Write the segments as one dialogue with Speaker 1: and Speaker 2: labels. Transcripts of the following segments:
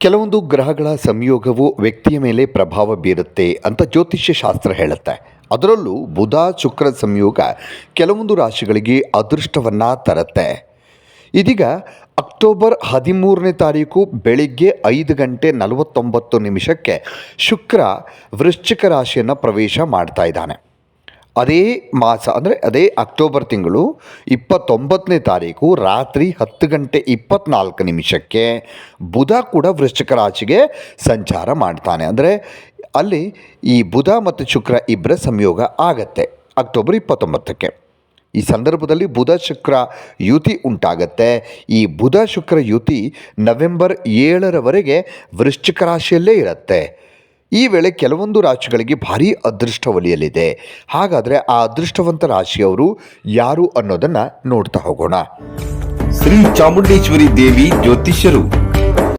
Speaker 1: ಕೆಲವೊಂದು ಗ್ರಹಗಳ ಸಂಯೋಗವು ವ್ಯಕ್ತಿಯ ಮೇಲೆ ಪ್ರಭಾವ ಬೀರುತ್ತೆ ಅಂತ ಜ್ಯೋತಿಷ್ಯ ಶಾಸ್ತ್ರ ಹೇಳುತ್ತೆ. ಅದರಲ್ಲೂ ಬುಧ, ಶುಕ್ರ ಸಂಯೋಗ ಕೆಲವೊಂದು ರಾಶಿಗಳಿಗೆ ಅದೃಷ್ಟವನ್ನು ತರುತ್ತೆ. ಇದೀಗ ಅಕ್ಟೋಬರ್ ಹದಿಮೂರನೇ ತಾರೀಕು ಬೆಳಿಗ್ಗೆ ಐದು ಗಂಟೆ ನಲವತ್ತೊಂಬತ್ತು ನಿಮಿಷಕ್ಕೆ ಶುಕ್ರ ವೃಶ್ಚಿಕ ರಾಶಿಯನ್ನು ಪ್ರವೇಶ ಮಾಡ್ತಾ ಇದ್ದಾನೆ. ಅದೇ ಮಾಸ, ಅಂದರೆ ಅದೇ ಅಕ್ಟೋಬರ್ ತಿಂಗಳು ಇಪ್ಪತ್ತೊಂಬತ್ತನೇ ತಾರೀಕು ರಾತ್ರಿ ಹತ್ತು ಗಂಟೆ ಇಪ್ಪತ್ನಾಲ್ಕು ನಿಮಿಷಕ್ಕೆ ಬುಧ ಕೂಡ ವೃಶ್ಚಿಕ ರಾಶಿಗೆ ಸಂಚಾರ ಮಾಡ್ತಾನೆ. ಅಂದರೆ ಅಲ್ಲಿ ಈ ಬುಧ ಮತ್ತು ಶುಕ್ರ ಇಬ್ಬರ ಸಂಯೋಗ ಆಗತ್ತೆ ಅಕ್ಟೋಬರ್ ಇಪ್ಪತ್ತೊಂಬತ್ತಕ್ಕೆ. ಈ ಸಂದರ್ಭದಲ್ಲಿ ಬುಧ ಶುಕ್ರ ಯುತಿ ಉಂಟಾಗತ್ತೆ. ಈ ಬುಧ ಶುಕ್ರ ಯುತಿ ನವೆಂಬರ್ ಏಳರವರೆಗೆ ವೃಶ್ಚಿಕ ರಾಶಿಯಲ್ಲೇ ಇರುತ್ತೆ. ಈ ವೇಳೆ ಕೆಲವೊಂದು ರಾಶಿಗಳಿಗೆ ಭಾರೀ ಅದೃಷ್ಟ ಒಲಿಯಲಿದೆ ಹಾಗಾದರೆ ಆ ಅದೃಷ್ಟವಂತ ರಾಶಿಯವರು ಯಾರು ಅನ್ನೋದನ್ನು ನೋಡ್ತಾ ಹೋಗೋಣ.
Speaker 2: ಶ್ರೀ ಚಾಮುಂಡೇಶ್ವರಿ ದೇವಿ ಜ್ಯೋತಿಷ್ಯರು.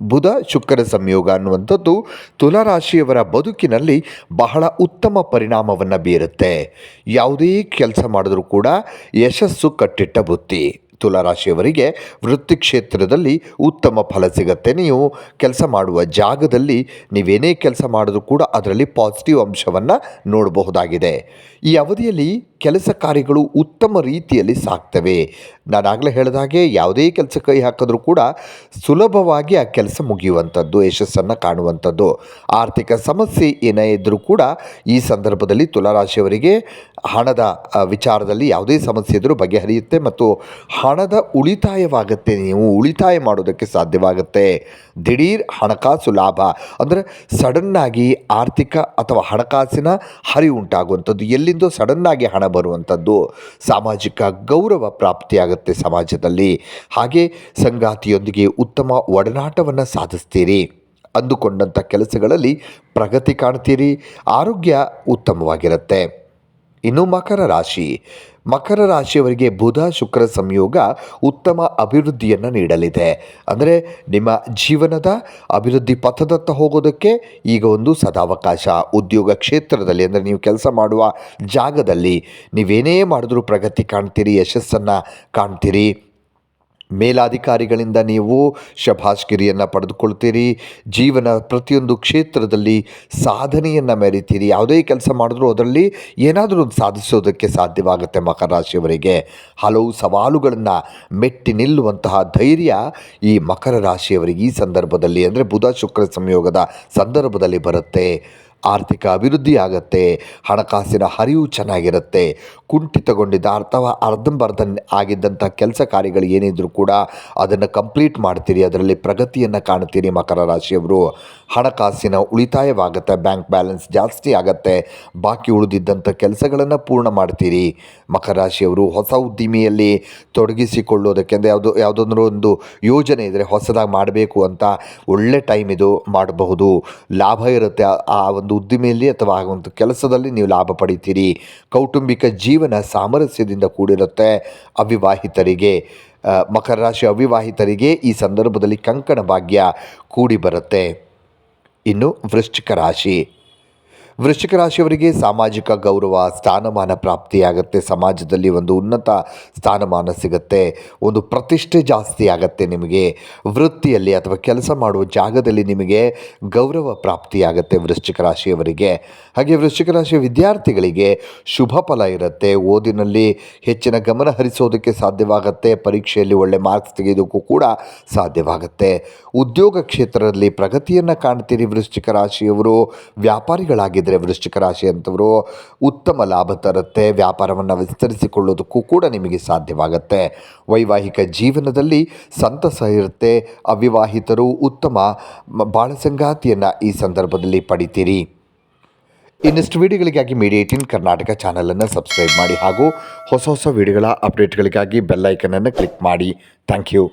Speaker 1: ಬುಧ ಶುಕ್ರ ಸಂಯೋಗ ಅನ್ನುವಂಥದ್ದು ತುಲಾರಾಶಿಯವರ ಬದುಕಿನಲ್ಲಿ ಬಹಳ ಉತ್ತಮ ಪರಿಣಾಮವನ್ನು ಬೀರುತ್ತೆ. ಯಾವುದೇ ಕೆಲಸ ಮಾಡಿದ್ರೂ ಕೂಡ ಯಶಸ್ಸು ಕಟ್ಟಿಟ್ಟ ಬುತ್ತಿ ತುಲಾರಾಶಿಯವರಿಗೆ ವೃತ್ತಿ ಕ್ಷೇತ್ರದಲ್ಲಿ ಉತ್ತಮ ಫಲ ಸಿಗುತ್ತೆ. ನೀವು ಕೆಲಸ ಮಾಡುವ ಜಾಗದಲ್ಲಿ ನೀವೇನೇ ಕೆಲಸ ಮಾಡಿದ್ರೂ ಕೂಡ ಅದರಲ್ಲಿ ಪಾಸಿಟಿವ್ ಅಂಶವನ್ನು ನೋಡಬಹುದಾಗಿದೆ. ಈ ಅವಧಿಯಲ್ಲಿ ಕೆಲಸ ಕಾರ್ಯಗಳು ಉತ್ತಮ ರೀತಿಯಲ್ಲಿ ಸಾಗ್ತವೆ. ನಾನಾಗಲೇ ಹೇಳಿದ ಹಾಗೆ ಯಾವುದೇ ಕೆಲಸ ಕೈ ಹಾಕಿದ್ರೂ ಕೂಡ ಸುಲಭವಾಗಿ ಆ ಕೆಲಸ ಮುಗಿಯುವಂಥದ್ದು, ಯಶಸ್ಸನ್ನು ಕಾಣುವಂಥದ್ದು. ಆರ್ಥಿಕ ಸಮಸ್ಯೆ ಏನೇ ಇದ್ದರೂ ಕೂಡ ಈ ಸಂದರ್ಭದಲ್ಲಿ ತುಲಾರಾಶಿಯವರಿಗೆ ಹಣದ ವಿಚಾರದಲ್ಲಿ ಯಾವುದೇ ಸಮಸ್ಯೆ ಇದ್ದರೂ ಬಗೆಹರಿಯುತ್ತೆ ಮತ್ತು ಹಣದ ಉಳಿತಾಯವಾಗುತ್ತೆ. ನೀವು ಉಳಿತಾಯ ಮಾಡೋದಕ್ಕೆ ಸಾಧ್ಯವಾಗುತ್ತೆ. ದಿಢೀರ್ ಹಣಕಾಸು ಲಾಭ. ಅಂದರೆ ಸಡನ್ನಾಗಿ ಆರ್ಥಿಕ ಅಥವಾ ಹಣಕಾಸಿನ ಹರಿವು ಉಂಟಾಗುವಂಥದ್ದು ಎಲ್ಲಿಂದೋ ಸಡನ್ನಾಗಿ ಹಣ ಬರುವಂಥದ್ದು ಸಾಮಾಜಿಕ ಗೌರವ ಪ್ರಾಪ್ತಿಯಾಗುತ್ತೆ ಸಮಾಜದಲ್ಲಿ. ಹಾಗೆ ಸಂಗಾತಿಯೊಂದಿಗೆ ಉತ್ತಮ ಒಡನಾಟವನ್ನು ಸಾಧಿಸ್ತೀರಿ. ಅಂದುಕೊಂಡಂಥ ಕೆಲಸಗಳಲ್ಲಿ ಪ್ರಗತಿ ಕಾಣ್ತೀರಿ. ಆರೋಗ್ಯ ಉತ್ತಮವಾಗಿರುತ್ತೆ. ಇನ್ನು ಮಕರ ರಾಶಿ. ಮಕರ ರಾಶಿಯವರಿಗೆ ಬುಧ, ಶುಕ್ರ ಸಂಯೋಗ ಉತ್ತಮ ಅಭಿವೃದ್ಧಿಯನ್ನು ನೀಡಲಿದೆ. ಅಂದರೆ ನಿಮ್ಮ ಜೀವನದ ಅಭಿವೃದ್ಧಿ ಪಥದತ್ತ ಹೋಗೋದಕ್ಕೆ ಈಗ ಒಂದು ಸದಾವಕಾಶ. ಉದ್ಯೋಗ ಕ್ಷೇತ್ರದಲ್ಲಿ ಅಂದರೆ ನೀವು ಕೆಲಸ ಮಾಡುವ ಜಾಗದಲ್ಲಿ ನೀವೇನೇ ಮಾಡಿದ್ರೂ ಪ್ರಗತಿ ಕಾಣ್ತೀರಿ, ಯಶಸ್ಸನ್ನು ಕಾಣ್ತೀರಿ. ಮೇಲಾಧಿಕಾರಿಗಳಿಂದ ನೀವು ಶಭಾಷ್ಗಿರಿಯನ್ನು ಪಡೆದುಕೊಳ್ತೀರಿ, ಜೀವನ ಪ್ರತಿಯೊಂದು ಕ್ಷೇತ್ರದಲ್ಲಿ ಸಾಧನೆಯನ್ನು ಮೆರಿತೀರಿ. ಯಾವುದೇ ಕೆಲಸ ಮಾಡಿದ್ರೂ ಅದರಲ್ಲಿ ಏನಾದರೂ ಒಂದು ಸಾಧಿಸೋದಕ್ಕೆ ಸಾಧ್ಯವಾಗುತ್ತೆ ಮಕರ ರಾಶಿಯವರಿಗೆ ಹಲವು ಸವಾಲುಗಳನ್ನು ಮೆಟ್ಟಿ ನಿಲ್ಲುವಂತಹ ಧೈರ್ಯ ಈ ಮಕರ ರಾಶಿಯವರಿಗೆ ಈ ಸಂದರ್ಭದಲ್ಲಿ, ಅಂದರೆ ಬುಧ ಶುಕ್ರ ಸಂಯೋಗದ ಸಂದರ್ಭದಲ್ಲಿ ಬರುತ್ತೆ. ಆರ್ಥಿಕ ಅಭಿವೃದ್ಧಿ ಆಗತ್ತೆ ಹಣಕಾಸಿನ ಹರಿವು ಚೆನ್ನಾಗಿರುತ್ತೆ. ಕುಂಠಿತಗೊಂಡಿದ್ದ ಅಥವಾ ಅರ್ಧಂಬರ್ಧ ಆಗಿದ್ದಂಥ ಕೆಲಸ ಕಾರ್ಯಗಳು ಏನಿದ್ರೂ ಕೂಡ ಅದನ್ನು ಕಂಪ್ಲೀಟ್ ಮಾಡ್ತೀರಿ, ಅದರಲ್ಲಿ ಪ್ರಗತಿಯನ್ನು ಕಾಣ್ತೀರಿ ಮಕರ ರಾಶಿಯವರು. ಹಣಕಾಸಿನ ಉಳಿತಾಯವಾಗುತ್ತೆ, ಬ್ಯಾಂಕ್ ಬ್ಯಾಲೆನ್ಸ್ ಜಾಸ್ತಿ ಆಗತ್ತೆ, ಬಾಕಿ ಉಳಿದಿದ್ದಂಥ ಕೆಲಸಗಳನ್ನು ಪೂರ್ಣ ಮಾಡ್ತೀರಿ. ಮಕರ ರಾಶಿಯವರು ಹೊಸ ಉದ್ದಿಮೆಯಲ್ಲಿ ತೊಡಗಿಸಿಕೊಳ್ಳೋದಕ್ಕೆ ಅಂದರೆ ಯಾವುದೋ, ಯಾವುದಾದ್ರೂ ಒಂದು ಯೋಜನೆ ಇದ್ದರೆ ಹೊಸದಾಗಿ ಮಾಡಬೇಕು ಅಂತ ಒಳ್ಳೆ ಟೈಮ್ ಇದು ಮಾಡಬಹುದು. ಲಾಭ ಇರುತ್ತೆ ಆ- ಆ ಒಂದು ಉದ್ದಿಮೆಯಲ್ಲಿ ಅಥವಾ ಆ ಒಂದು ಕೆಲಸದಲ್ಲಿ ನೀವು ಲಾಭ ಪಡಿತೀರಿ. ಕೌಟುಂಬಿಕ ಜೀವನ ಸಾಮರಸ್ಯದಿಂದ ಕೂಡಿರುತ್ತೆ. ಅವಿವಾಹಿತರಿಗೆ ಮಕರ ರಾಶಿ ಅವಿವಾಹಿತರಿಗೆ ಈ ಸಂದರ್ಭದಲ್ಲಿ ಕಂಕಣ ಭಾಗ್ಯ ಕೂಡಿ ಬರುತ್ತೆ. ಇನ್ನು ವೃಶ್ಚಿಕ ರಾಶಿ. ವೃಶ್ಚಿಕ ರಾಶಿಯವರಿಗೆ ಸಾಮಾಜಿಕ ಗೌರವ, ಸ್ಥಾನಮಾನ ಪ್ರಾಪ್ತಿಯಾಗತ್ತೆ. ಸಮಾಜದಲ್ಲಿ ಒಂದು ಉನ್ನತ ಸ್ಥಾನಮಾನ ಸಿಗುತ್ತೆ. ಒಂದು ಪ್ರತಿಷ್ಠೆ ಜಾಸ್ತಿ ಆಗತ್ತೆ ನಿಮಗೆ. ವೃತ್ತಿಯಲ್ಲಿ ಅಥವಾ ಕೆಲಸ ಮಾಡುವ ಜಾಗದಲ್ಲಿ ನಿಮಗೆ ಗೌರವ ಪ್ರಾಪ್ತಿಯಾಗತ್ತೆ ವೃಶ್ಚಿಕ ರಾಶಿಯವರಿಗೆ. ಹಾಗೆ ವೃಶ್ಚಿಕ ರಾಶಿಯ ವಿದ್ಯಾರ್ಥಿಗಳಿಗೆ ಶುಭ ಫಲ ಇರುತ್ತೆ. ಓದಿನಲ್ಲಿ ಹೆಚ್ಚಿನ ಗಮನ ಹರಿಸೋದಕ್ಕೆ ಸಾಧ್ಯವಾಗುತ್ತೆ. ಪರೀಕ್ಷೆಯಲ್ಲಿ ಒಳ್ಳೆ ಮಾರ್ಕ್ಸ್ ತೆಗೆಯೋದಕ್ಕೂ ಕೂಡ ಸಾಧ್ಯವಾಗುತ್ತೆ. ಉದ್ಯೋಗ ಕ್ಷೇತ್ರದಲ್ಲಿ ಪ್ರಗತಿಯನ್ನು ಕಾಣ್ತೀರಿ ವೃಶ್ಚಿಕ ರಾಶಿಯವರು. ವ್ಯಾಪಾರಿಗಳಾಗಿದ್ದರೆ. ಆಗಿದ್ದರೆ ವೃಶ್ಚಿಕ ರಾಶಿ ಅಂತವರು ಉತ್ತಮ ಲಾಭ ತರುತ್ತೆ, ವ್ಯಾಪಾರವನ್ನು ವಿಸ್ತರಿಸಿಕೊಳ್ಳೋದಕ್ಕೂ ಕೂಡ ನಿಮಗೆ ಸಾಧ್ಯವಾಗುತ್ತೆ. ವೈವಾಹಿಕ ಜೀವನದಲ್ಲಿ ಸಂತಸ ಇರುತ್ತೆ. ಅವಿವಾಹಿತರು ಉತ್ತಮ ಬಾಳಸಂಗಾತಿಯನ್ನು ಈ ಸಂದರ್ಭದಲ್ಲಿ ಪಡಿತೀರಿ. ಇನ್ನಷ್ಟು ವಿಡಿಯೋಗಳಿಗಾಗಿ ಮೀಡಿಯಾ ಏಟೀನ್ ಕರ್ನಾಟಕ ಚಾನಲನ್ನು ಸಬ್ಸ್ಕ್ರೈಬ್ ಮಾಡಿ ಹಾಗೂ ಹೊಸ ಹೊಸ ವಿಡಿಯೋಗಳ ಅಪ್ಡೇಟ್ಗಳಿಗಾಗಿ ಬೆಲ್ಲೈಕನನ್ನು ಕ್ಲಿಕ್ ಮಾಡಿ. Thank you.